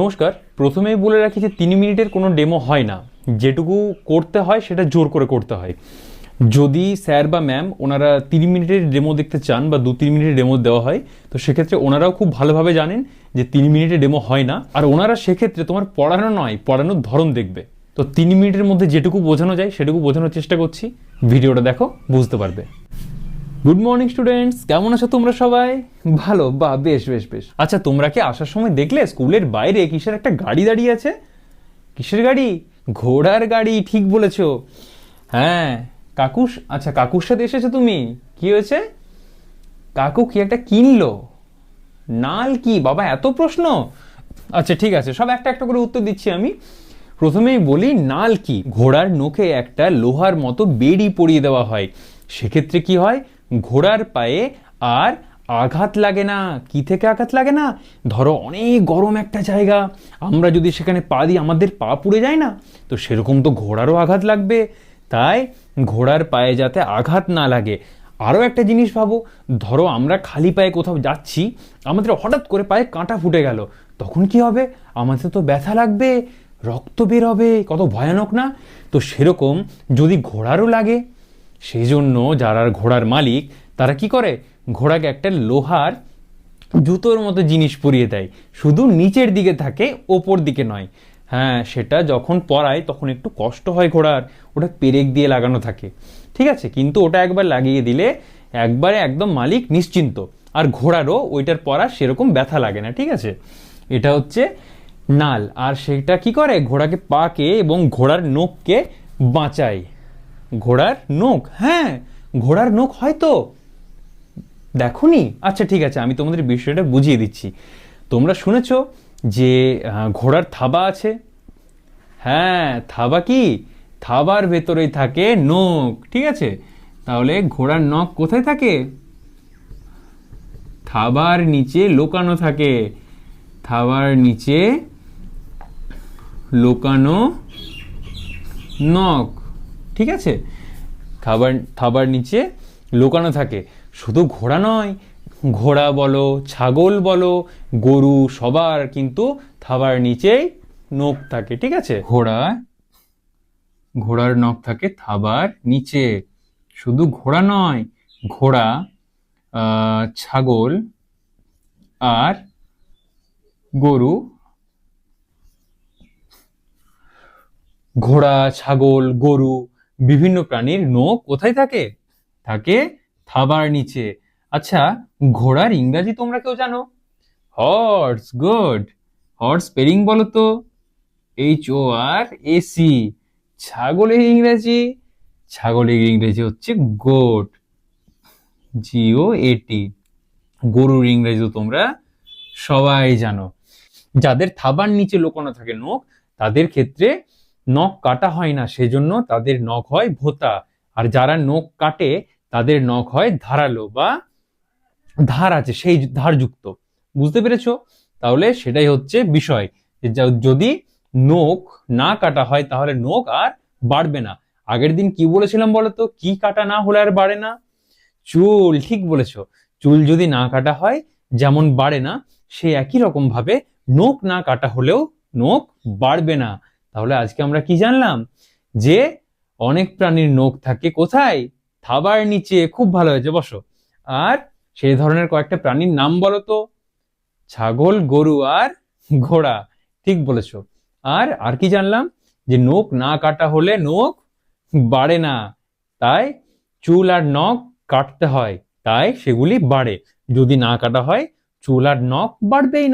নমস্কার, প্রথমেই বলে রাখি যে তিন মিনিটের কোনো ডেমো হয় না। যেটুকু করতে হয় সেটা জোর করে করতে হয়। যদি স্যার বা ম্যাম ওনারা তিন মিনিটের ডেমো দেখতে চান বা দু তিন মিনিটের ডেমো দেওয়া হয়, তো সেক্ষেত্রে ওনারাও খুব ভালোভাবে জানেন যে তিন মিনিটের ডেমো হয় না। আর ওনারা সেক্ষেত্রে তোমার পড়ানো নয়, পড়ানোর ধরন দেখবে। তো তিন মিনিটের মধ্যে যেটুকু বোঝানো যায়, সেটুকু বোঝানোর চেষ্টা করছি। ভিডিওটা দেখো, বুঝতে পারবে। গুড মর্নিং স্টুডেন্টস কেমন আছো তোমরা সবাই? ভালো, বা বেশ বেশ বেশ। আচ্ছা তোমরা কি আসার সময় দেখলে স্কুলের বাইরে কিসের একটা গাড়ি দাঁড়িয়ে আছে? কিসের গাড়ি? ঘোড়ার গাড়ি, ঠিক বলেছ। হ্যাঁ কাকুস আচ্ছা কাকুর সাথে এসেছ তুমি? কি হয়েছে? কাকু কি একটা কিনলো? নাল কি? বাবা, এত প্রশ্ন। আচ্ছা ঠিক আছে, সব একটা একটা করে উত্তর দিচ্ছি আমি। প্রথমেই বলি, নাল কি? ঘোড়ার নোখে একটা লোহার মতো বেড়ি পরিয়ে দেওয়া হয়। সেক্ষেত্রে কি হয়? ঘোড়ার পায়ে আর আঘাত লাগে না। কি থেকে আঘাত লাগে না? ধরো অনেক গরম একটা জায়গা, আমরা যদি সেখানে পা দিই, আমাদের পা পুড়ে যায় না? তো সেরকম তো ঘোড়ারও আঘাত লাগবে। তাই ঘোড়ার পায়ে যাতে আঘাত না লাগে। আরও একটা জিনিস ভাবো, ধরো আমরা খালি পায়ে কোথাও যাচ্ছি, আমাদের হঠাৎ করে পায়ে কাঁটা ফুটে গেল, তখন কি হবে? আমাদের তো ব্যথা লাগবে, রক্ত বের হবে কত ভয়ানক না? তো সেরকম যদি ঘোড়ারও লাগে সেই জন্য যারা ঘোড়ার মালিক, তারা কি করে? ঘোড়াকে একটা লোহার জুতোর মতো জিনিস পরিয়ে দেয়। শুধু নিচের দিকে থাকে, ওপর দিকে নয়। হ্যাঁ সেটা যখন পরায় তখন একটু কষ্ট হয় ঘোড়ার। ওটা পেরেক দিয়ে লাগানো থাকে। ঠিক আছে? কিন্তু ওটা একবার লাগিয়ে দিলে একবারে একদম মালিক নিশ্চিন্ত। আর ঘোড়ারও ওইটার পরা সেরকম ব্যথা লাগে না, ঠিক আছে? এটা হচ্ছে নাল। আর সেটা কি করে? ঘোড়াকে পাকে এবং ঘোড়ার নোখকে বাঁচায়। ঘোড়ার নোখ হ্যাঁ ঘোড়ার নোখ হয়তো। দেখনি? আচ্ছা ঠিক আছে, আমি তোমাদের বিষয়টা বুঝিয়ে দিচ্ছি। তোমরা শুনেছ যে ঘোড়ার থাবা আছে? হ্যাঁ থাবা কি? থাবার ভেতরেই থাকে নখ, ঠিক আছে? তাহলে ঘোড়ার নখ কোথায় থাকে? থাবার নিচে লোকানো থাকে। থাবার নিচে লোকানো নখ। ঠিক আছে? খাবার, থাবার নিচে লুকানো থাকে। শুধু ঘোড়া নয়, ঘোড়া বলো, ছাগল বলো, গরু সবার কিন্তু থাবার নিচেই নখ থাকে, ঠিক আছে? ঘোড়া, ঘোড়ার নখ থাকে থাবার নিচে। শুধু ঘোড়া নয়, ঘোড়া ছাগল আর গরু, ঘোড়া, ছাগল, গরু বিভিন্ন প্রাণীর নখ কোথায় থাকে? থাকে থাবার নিচে। আচ্ছা ঘোড়ার ইংরাজি তোমরা কেউ জানো? Horse, good. হর্স স্পেলিং বলো তো? H O R A C ছাগলের ইংরেজি? ছাগলের ইংরেজি হচ্ছে গোট। জিও এটি গরুর ইংরেজি তোমরা সবাই জানো। যাদের থাবার নিচে লোকানো থাকে নখ, তাদের ক্ষেত্রে নখ কাটা হয় না, সেজন্য তাদের নখ হয় ভোতা। আর যারা নখ কাটে, তাদের নখ হয় ধারালো বা ধার আছে, সেই ধারযুক্ত। বুঝতে পেরেছ? তাহলে সেটাই হচ্ছে বিষয়। যদি নখ না কাটা হয়, তাহলে নখ আর বাড়বে না। আগের দিন কি বলেছিলাম বলতো? কি কাটা না হলে আর বাড়ে না? চুল, ঠিক বলেছ। চুল যদি না কাটা হয়, যেমন বাড়ে না, সে একই রকম ভাবে নখ না কাটা হলেও নখ বাড়বে না। তাহলে আজকে আমরা কি জানলাম? যে অনেক প্রাণীর নখ থাকে কোথায়? থাবার নিচে। খুব ভালো হয়েছে, বসো। আর সেই ধরনের কয়েকটা প্রাণীর নাম বলো তো। ছাগল, গরু আর ঘোড়া। ঠিক বলেছ। আর আর কি জানলাম? যে নখ না কাটা হলে নখ বাড়ে না। তাই চুল আর নখ কাটতে হয়। তাই সেগুলি বাড়ে। যদি না কাটা হয়, চুল আর নখ বাড়বেই না।